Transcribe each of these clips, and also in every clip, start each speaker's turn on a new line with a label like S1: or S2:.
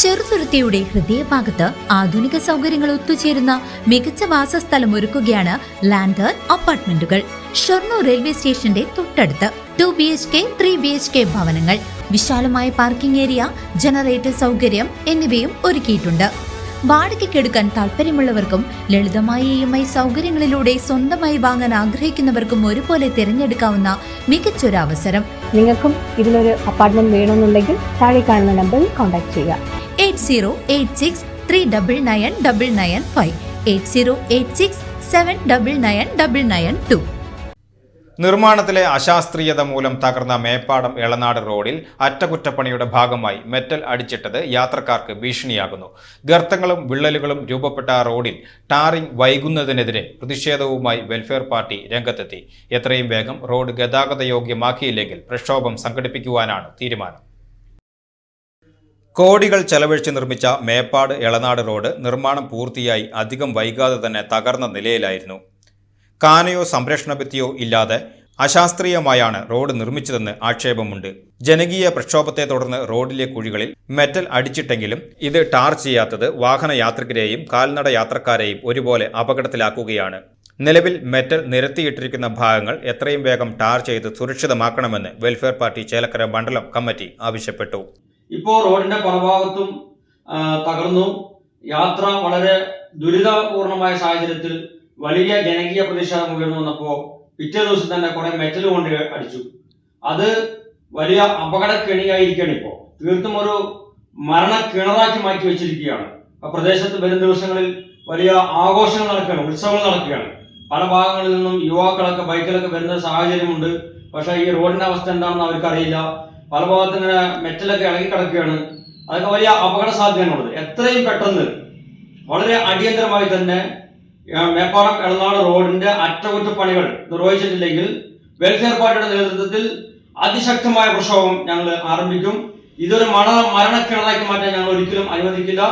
S1: ചെറുതുരുത്തിയുടെ ഹൃദയഭാഗത്ത് ആധുനിക സൗകര്യങ്ങൾ ഒത്തുചേരുന്ന മികച്ച വാസസ്ഥലം ഒരുക്കുകയാണ് ലാൻഡർ അപ്പാർട്ട്മെന്റുകൾ ഷൊർണൂർ റെയിൽവേ സ്റ്റേഷന്റെ തൊട്ടടുത്ത്. Two B H K three B H K ഭവനങ്ങൾ വിശാലമായ പാർക്കിംഗ് ഏരിയ ജനറേറ്റർ സൗകര്യം എന്നിവയും ഒരുക്കിയിട്ടുണ്ട്. വാടകയ്ക്കെടുക്കാൻ താല്പര്യമുള്ളവർക്കും ലളിതമായ ഇ എം ഐ സൗകര്യങ്ങളിലൂടെ സ്വന്തമായി വാങ്ങാൻ ആഗ്രഹിക്കുന്നവർക്കും ഒരുപോലെ തിരഞ്ഞെടുക്കാവുന്ന മികച്ചൊരു അവസരം
S2: നിങ്ങൾക്കും ഇതിലൊരു അപ്പാർട്ട്മെന്റ് വേണമെന്നുണ്ടെങ്കിൽ താഴെ കാണുന്ന നമ്പറിൽ കോൺടാക്ട് ചെയ്യുക.
S1: Eight zero eight six three double nine double nine five. Eight zero eight six seven double nine double nine two.
S3: നിർമ്മാണത്തിലെ അശാസ്ത്രീയത മൂലം തകർന്ന മേപ്പാടം എളനാട് റോഡിൽ അറ്റകുറ്റപ്പണിയുടെ ഭാഗമായി മെറ്റൽ അടിച്ചിട്ടത് യാത്രക്കാർക്ക് ഭീഷണിയാകുന്നു. ഗർത്തങ്ങളും വിള്ളലുകളും രൂപപ്പെട്ട റോഡിൽ ടാറിംഗ് വൈകുന്നതിനെതിരെ പ്രതിഷേധവുമായി വെൽഫെയർ പാർട്ടി രംഗത്തെത്തി. എത്രയും വേഗം റോഡ് ഗതാഗത യോഗ്യമാക്കിയില്ലെങ്കിൽ പ്രക്ഷോഭം സംഘടിപ്പിക്കുവാനാണ് തീരുമാനം. കോടികൾ ചെലവഴിച്ച് നിർമ്മിച്ച മേപ്പാട് എളനാട് റോഡ് നിർമ്മാണം പൂർത്തിയായി അധികം വൈകാതെ തന്നെ തകർന്ന നിലയിലായിരുന്നു. കാനയോ സംരക്ഷണ ഭിത്തിയോ ഇല്ലാതെ അശാസ്ത്രീയമായാണ് റോഡ് നിർമ്മിച്ചതെന്ന് ആക്ഷേപമുണ്ട്. ജനകീയ പ്രക്ഷോഭത്തെ തുടർന്ന് റോഡിലെ കുഴികളിൽ മെറ്റൽ അടിച്ചിട്ടെങ്കിലും ഇത് ടാർ ചെയ്യാത്തത് വാഹന യാത്രികരെയും കാൽനട യാത്രക്കാരെയും ഒരുപോലെ അപകടത്തിലാക്കുകയാണ്. നിലവിൽ മെറ്റൽ നിരത്തിയിട്ടിരിക്കുന്ന ഭാഗങ്ങൾ എത്രയും വേഗം ടാർ ചെയ്ത് സുരക്ഷിതമാക്കണമെന്ന് വെൽഫെയർ പാർട്ടി ചേലക്കര മണ്ഡലം കമ്മിറ്റി ആവശ്യപ്പെട്ടു.
S4: ഇപ്പോൾ റോഡിന്റെ പലഭാഗത്തും ഭാഗത്തും തകർന്നു. യാത്ര വളരെ ദുരിതപൂർണമായ സാഹചര്യത്തിൽ വലിയ ജനകീയ പ്രതിഷേധം ഉയർന്നു വന്നപ്പോൾ പിറ്റേ ദിവസം തന്നെ കുറെ മെറ്റൽ കൊണ്ട് അടിച്ചു. അത് വലിയ അപകടക്കെണിയായിരിക്കുകയാണ് ഇപ്പോൾ തീർത്തും ഒരു മരണ കിണറാക്കി മാറ്റി വെച്ചിരിക്കുകയാണ്. പ്രദേശത്ത് വരും ദിവസങ്ങളിൽ വലിയ ആഘോഷങ്ങൾ നടക്കുകയാണ് ഉത്സവങ്ങൾ നടക്കുകയാണ്. പല ഭാഗങ്ങളിൽ നിന്നും യുവാക്കളൊക്കെ ബൈക്കിലൊക്കെ വരുന്ന സാഹചര്യമുണ്ട്. പക്ഷേ ഈ റോഡിന്റെ അവസ്ഥ എന്താണെന്ന് അവർക്കറിയില്ല. പല ഭാഗത്ത് ഇങ്ങനെ മെറ്റലൊക്കെ ഇളകി കിടക്കുകയാണ്. അതൊക്കെ വലിയ അപകട സാധ്യതയാണുള്ളത് എത്രയും പെട്ടെന്ന് വളരെ അടിയന്തരമായി തന്നെ മേപ്പാളം എളനാട് റോഡിന്റെ അറ്റകുറ്റപ്പണികൾ നിർവഹിച്ചിട്ടില്ലെങ്കിൽ വെൽഫെയർ പാർട്ടിയുടെ നേതൃത്വത്തിൽ അതിശക്തമായ പ്രക്ഷോഭം ഞങ്ങൾ ആരംഭിക്കും. ഇതൊരു മണ മരണക്കിണറാക്കി മാറ്റാൻ ഞങ്ങൾ ഒരിക്കലും അനുവദിക്കില്ല.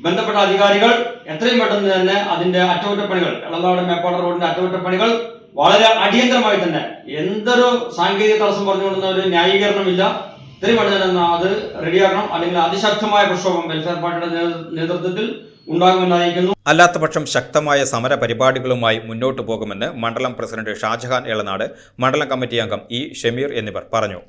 S4: ബന്ധപ്പെട്ട അധികാരികൾ എത്രയും പെട്ടെന്ന് തന്നെ അതിന്റെ അറ്റകുറ്റപ്പണികൾ എളനാട് മേപ്പാടം റോഡിന്റെ അറ്റകുറ്റപ്പണികൾ വളരെ അടിയന്തരമായി തന്നെ എന്തൊരു സാങ്കേതിക തടസ്സം പറഞ്ഞുകൊണ്ടുന്ന ഒരു ന്യായീകരണമില്ല. ഇത്രയും പെട്ടെന്ന് അത് റെഡിയാക്കണം അല്ലെങ്കിൽ അതിശക്തമായ പ്രക്ഷോഭം വെൽഫെയർ പാർട്ടിയുടെ നേതൃത്വത്തിൽ ഉണ്ടാകുമെന്ന് അറിയിക്കുന്നു
S3: അല്ലാത്തപക്ഷം ശക്തമായ സമര പരിപാടികളുമായി മുന്നോട്ടു പോകുമെന്ന് മണ്ഡലം പ്രസിഡന്റ് ഷാജഹാൻ എളനാട് മണ്ഡലം കമ്മിറ്റി അംഗം ഇ ഷമീർ എന്നിവർ പറഞ്ഞു.